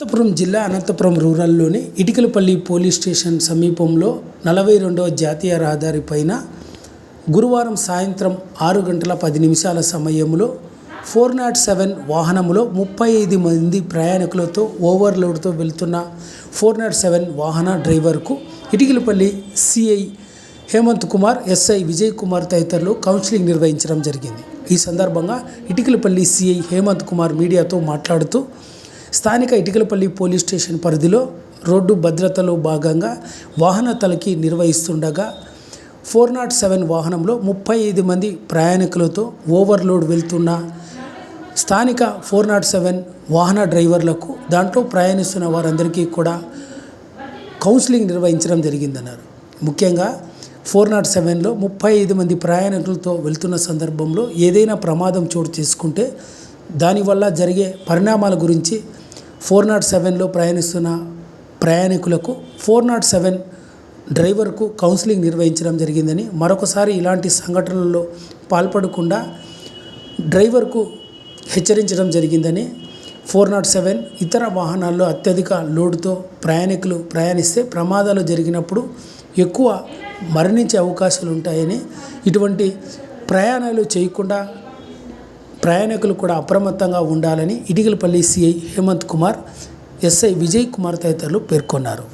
అనంతపురం జిల్లా అనంతపురం రూరల్లోని Itikalapalli police station సమీపంలో నలభై రెండవ జాతీయ రహదారి పైన గురువారం సాయంత్రం ఆరు గంటల పది నిమిషాల సమయంలో ఫోర్ నాట్ సెవెన్ వాహనంలో ముప్పై ఐదు మంది ప్రయాణికులతో ఓవర్లోడ్తో వెళ్తున్న ఫోర్ నాట్ సెవెన్ వాహన డ్రైవర్కు ఇటికలపల్లి సిఐ హేమంత్ కుమార్ ఎస్ఐ విజయ్ కుమార్ తదితరులు కౌన్సిలింగ్ నిర్వహించడం జరిగింది. ఈ సందర్భంగా ఇటికలపల్లి సిఐ హేమంత్ కుమార్ మీడియాతో మాట్లాడుతూ స్థానిక ఇటికలపల్లి పోలీస్ స్టేషన్ పరిధిలో రోడ్డు భద్రతలో భాగంగా వాహన తలకి నిర్వహిస్తుండగా ఫోర్ నాట్ సెవెన్ వాహనంలో ముప్పై ఐదు మంది ప్రయాణికులతో ఓవర్లోడ్ వెళ్తున్న స్థానిక ఫోర్ నాట్ సెవెన్ వాహన డ్రైవర్లకు దాంట్లో ప్రయాణిస్తున్న వారందరికీ కూడా కౌన్సిలింగ్ నిర్వహించడం జరిగిందన్నారు. ముఖ్యంగా ఫోర్ నాట్ సెవెన్లో ముప్పై ఐదు మంది ప్రయాణికులతో వెళ్తున్న సందర్భంలో ఏదైనా ప్రమాదం చోటు చేసుకుంటే దానివల్ల జరిగే పరిణామాల గురించి ఫోర్ నాట్ సెవెన్లో ప్రయాణిస్తున్న ప్రయాణికులకు ఫోర్ నాట్ సెవెన్ డ్రైవర్కు కౌన్సిలింగ్ నిర్వహించడం జరిగిందని మరొకసారి ఇలాంటి సంఘటనల్లో పాల్పడకుండా డ్రైవర్కు హెచ్చరించడం జరిగిందని ఫోర్ నాట్ సెవెన్ ఇతర వాహనాల్లో అత్యధిక లోడుతో ప్రయాణికులు ప్రయాణిస్తే ప్రమాదాలు జరిగినప్పుడు ఎక్కువ మరణించే అవకాశాలు ఉంటాయని ఇటువంటి ప్రయాణాలు చేయకుండా ప్రయాణికులు కూడా అప్రమత్తంగా ఉండాలని ఇటికలపల్లి సిఐ హేమంత్ కుమార్ ఎస్ఐ విజయ్ కుమార్ తదితరులు పేర్కొన్నారు.